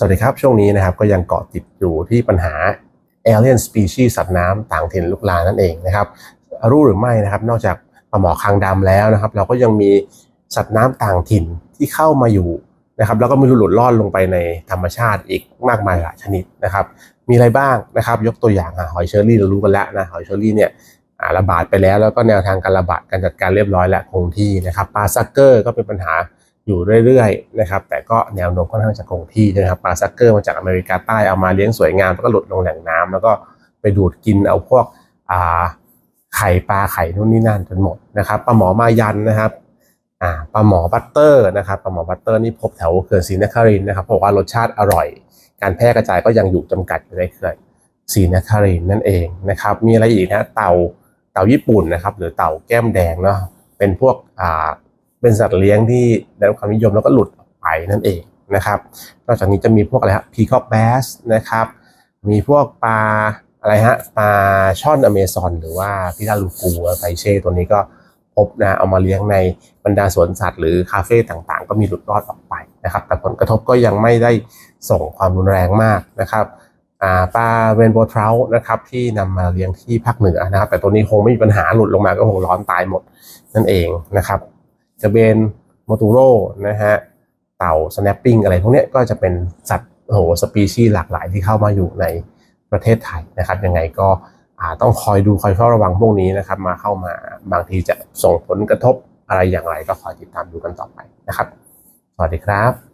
สวัสดีครับ ช่วงนี้นะครับก็ยังเกาะติดอยู่ที่ปัญหา alien species สัตว์น้ำต่างถิ่นลุกลามนั่นเองนะครับรู้หรือไม่นะครับ นอกจากปลาหมอคางดำแล้วนะครับ เราก็ยังมีสัตว์น้ำต่างถิ่นที่เข้ามาอยู่นะครับ แล้วก็ม่รู้หลุดรอดลงไปในธรรมชาติอีกมากมายหลายชนิดนะครับ มีอะไรบ้างนะครับ ยกตัวอย่างหอยเชอรี่เรารู้กันแล้วนะหอยเชอรี่เนี่ยระบาดไปแล้วแล้วก็แนวทางการระบาดการจัดการเรียบร้อยและคงที่นะครับปลาซักเกอร์ก็เป็นปัญหา อยู่เรื่อยๆนะครับแต่ก็แนวโน้มค่อนข้างจะคงที่นะครับปลาซักเกอร์มาจากอเมริกาใต้เอามาเลี้ยงสวยงามแล้วก็หลุดลงแหล่งน้ำแล้วก็ไปดูดกินเอาพวกไข่ปลาไข่นู่นนี่นั่นจนหมดนะครับปลาหมอมายันนะครับปลาหมอบัตเตอร์นะครับปลาหมอบัตเตอร์นี่พบแถวเขื่อนศรีนครินทร์นะครับเพราะว่ารสชาติอร่อย การแพร่กระจายก็ยังอยู่จำกัดอยู่ในเขื่อนศรีนครินทร์นั่นเองนะครับมีอะไรอีกนะเต่าเต่าญี่ปุ่นนะครับหรือเต่าแก้มแดงเนาะเป็นพวก เป็นสัตว์เลี้ยงที่ได้รับความนิยมแล้วก็หลุดออกไปนั่นเองนะครับนอกจากนี้จะมีพวกอะไรฮะพีคอกแบสนะครับ มีพวกปลาอะไรฮะปลาช่อนอเมซอนหรือว่าพิราลูกูไฟเช่ตัวนี้ก็พบนะเอามาเลี้ยงในบรรดาสวนสัตว์หรือคาเฟ่ต่างๆ ก็มีหลุดรอดออกไปนะครับ แต่ผลกระทบก็ยังไม่ได้ส่งความรุนแรงมากนะครับปลาเรนโบว์ทรานะครับที่นำมาเลี้ยงที่ภาคเหนือนะครับ แต่ตัวนี้คงไม่มีปัญหาหลุดลงมาก็คงร้อนตายหมดนั่นเองนะครับ จะเป็นมอตูโรนะฮะเต่า snapping อะไรพวกนี้ก็จะเป็นสัตว์โอโหสปีชีส์หลากหลายที่เข้ามาอยู่ในประเทศไทยนะครับยังไงก็ต้องคอยดูคอยเฝ้าระวังพวกนี้นะครับมาเข้ามาบางทีจะส่งผลกระทบอะไรอย่างไรก็คอยติดตามดูกันต่อไปนะครับ สวัสดีครับ